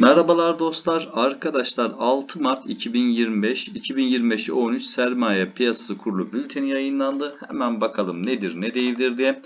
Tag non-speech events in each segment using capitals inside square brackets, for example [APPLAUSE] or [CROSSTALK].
Merhabalar dostlar. Arkadaşlar 6 Mart 2025 2025 13 sermaye piyasası kurulu bülteni yayınlandı. Hemen bakalım nedir ne değildir diye.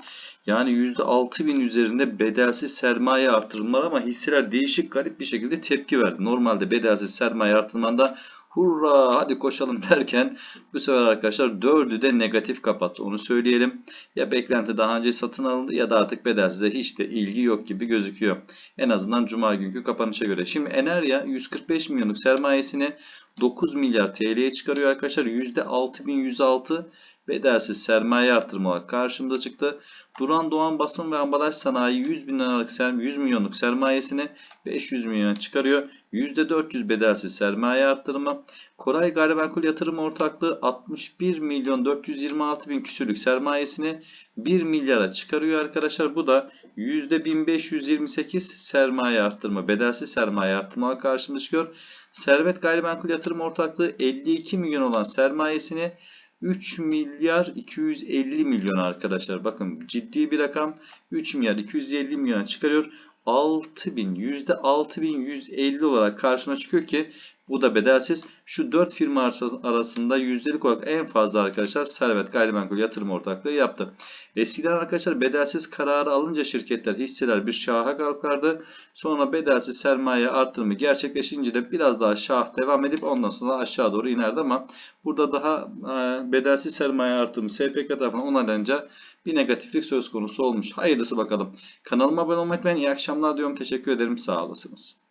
Yani %6000 üzerinde bedelsiz sermaye artırımı var ama hisseler değişik garip bir şekilde tepki verdi. Normalde bedelsiz sermaye artırımında hurra hadi koşalım [LAUGHS] derken bu sefer arkadaşlar 4'ü de negatif kapattı onu söyleyelim. Ya beklenti daha önce satın alındı ya da artık bedelsize hiç de ilgi yok gibi gözüküyor. En azından cuma günkü kapanışa göre. Şimdi Enerya 145 milyonluk sermayesini 9 milyar TL'ye çıkarıyor arkadaşlar. %6106 bedelsiz sermaye artırımı olarak karşımıza çıktı. Duran Doğan Basın ve Ambalaj Sanayi 100 bin liralık ser- 100 milyonluk sermayesini 500 milyona çıkarıyor. %400 bedelsiz sermaye artırımı. Koray Gayrimenkul Yatırım Ortaklığı 61 milyon 426 bin küsürlük sermayesini 1 milyara çıkarıyor arkadaşlar. Bu da %1528 sermaye arttırma, bedelsiz sermaye arttırma karşımıza çıkıyor. Servet Gayrimenkul Yatırım Ortaklığı 52 milyon olan sermayesini 3 milyar 250 milyon arkadaşlar. Bakın ciddi bir rakam. 3 milyar 250 milyona çıkarıyor. 6000 %6150 olarak karşıma çıkıyor ki bu da bedelsiz. Şu 4 firma arasında yüzdelik olarak en fazla arkadaşlar Servet Gayrimenkul Yatırım Ortaklığı yaptı. Eskiden arkadaşlar bedelsiz kararı alınca şirketler hisseler bir şaha kalkardı. Sonra bedelsiz sermaye artırımı gerçekleşince de biraz daha şah devam edip ondan sonra aşağı doğru inerdi ama burada daha e, bedelsiz sermaye artırımı SPK tarafından onaylanınca bir negatiflik söz konusu olmuş. Hayırlısı bakalım. Kanalıma abone olmayı unutmayın. İyi akşamlar diyorum. Teşekkür ederim. Sağ olasınız.